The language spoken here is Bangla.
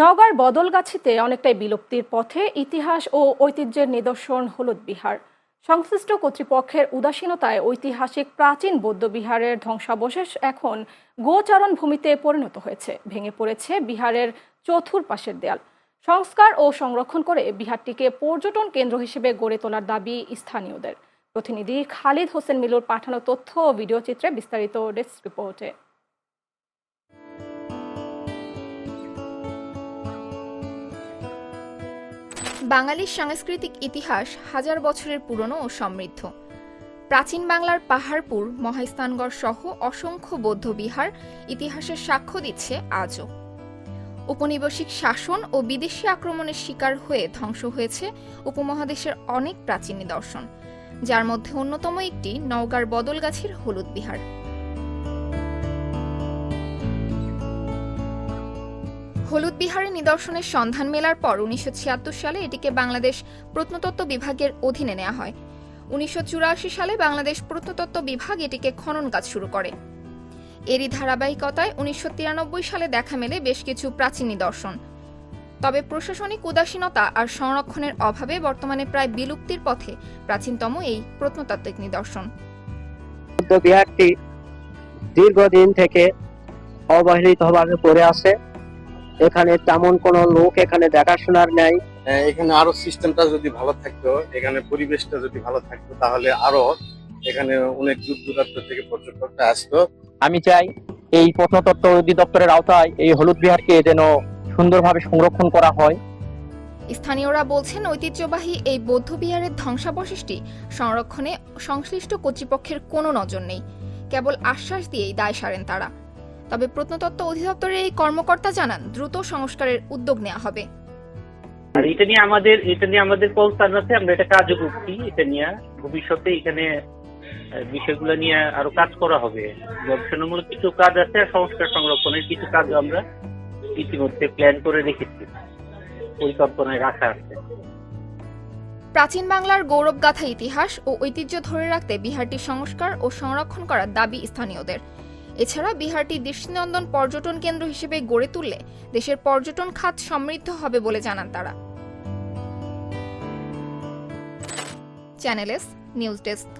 নওগাঁর বদলগাছিতে অনেকটাই বিলুপ্তির পথে ইতিহাস ও ঐতিহ্যের নিদর্শন হলুদ বিহার। সংশ্লিষ্ট কর্তৃপক্ষের উদাসীনতায় ঐতিহাসিক প্রাচীন বৌদ্ধবিহারের ধ্বংসাবশেষ এখন গোচারণ ভূমিতে পরিণত হয়েছে। ভেঙে পড়েছে বিহারের চতুর পাশের দেয়াল। সংস্কার ও সংরক্ষণ করে বিহারটিকে পর্যটন কেন্দ্র হিসেবে গড়ে তোলার দাবি স্থানীয়দের। প্রতিনিধি খালিদ হোসেন মিলুর পাঠানো তথ্য ও ভিডিও চিত্রে বিস্তারিত ডেস্ক রিপোর্টে। বাঙালির সাংস্কৃতিক ইতিহাস হাজার বছরের পুরনো ও সমৃদ্ধ। প্রাচীন বাংলার পাহাড়পুর, মহাস্থানগড় সহ অসংখ্য বৌদ্ধ বিহার ইতিহাসের সাক্ষ্য দিচ্ছে আজও। উপনিবেশিক শাসন ও বিদেশি আক্রমণের শিকার হয়ে ধ্বংস হয়েছে উপমহাদেশের অনেক প্রাচীন নিদর্শন, যার মধ্যে অন্যতম একটি নওগাঁর বদলগাছির হলুদ বিহার। হলুদ বিহারের নিদর্শনের সন্ধান মেলার পর উনিশশো সালে এটিকে বাংলাদেশ প্রত্নতত্ত্ব বিভাগের অধীনে নেওয়া হয়। উনিশশো সালে বাংলাদেশ প্রত্নতত্ত্ব বিভাগ এটিকে খনন কাজ শুরু করে। এরই ধারাবাহিকতায় উনিশশো সালে দেখা মেলে বেশ কিছু প্রাচীন নিদর্শন। তবে প্রশাসনিক উদাসীনতা আর সংরক্ষণের অভাবে বর্তমানে প্রায় বিলুপ্তির পথে প্রাচীনতম এই প্রত্নতাত্ত্বিক নিদর্শন। বিহারটি দীর্ঘদিন থেকে অবহেলিতভাবে পড়ে আছে। এখানে তেমন কোনো লোক এখানে দেখাশোনার নেই। আহ, এখানে আরও সিস্টেমটা যদি ভালো থাকতো এখানে পরিবেশটা যদি ভালো থাকতো তাহলে আরও এখানে অনেক দূর দূরান্ত থেকে পর্যটকরা আসতো। আমি চাই এই প্রত্নতত্ত্ব অধিদপ্তরের আওতায় এই হলুদ বিহারকে যেন সুন্দরভাবে সংরক্ষণ করা হয়। স্থানীয়রা বলছেন ঐতিহ্যবাহী এই বৌদ্ধ বিহারের ধ্বংসাবশেষটি সংরক্ষণে সংশ্লিষ্ট কর্তৃপক্ষের কোনো নজর নেই। কেবল আশ্বাস দিয়েই দায় সারেন তারা। তবে প্রত্নতত্ত্ব অধিদপ্তরের এই কর্মকর্তা জানান দ্রুত সংস্কারের উদ্যোগ নেওয়া হবে। আর এটা নিয়ে আমাদের এটা নিয়ে আমাদের কনসার্ন আছে আমরা এটা কাজও করছি এটা নিয়ে ভবিষ্যতে এখানে বিষয়গুলো নিয়ে আরও কাজ করা হবে। গবেষণামূলক কিছু কাজ আছে আর সংস্কার সংরক্ষণের কিছু কাজ আমরা ইতিমধ্যে প্ল্যান করে রেখেছি। পরিকল্পনায় রাখা আছে। প্রাচীন বাংলার গৌরবগাথা ইতিহাস ও ঐতিহ্য ধরে রাখতে বিহারটি সংস্কার ও সংরক্ষণ করার দাবি স্থানীয়দের। এছাড়া বিহারটি দৃষ্টিনন্দন পর্যটন কেন্দ্র হিসেবে গড়ে তুললে দেশের পর্যটন খাত সমৃদ্ধ হবে বলে জানান তারা। Channel S, news desk.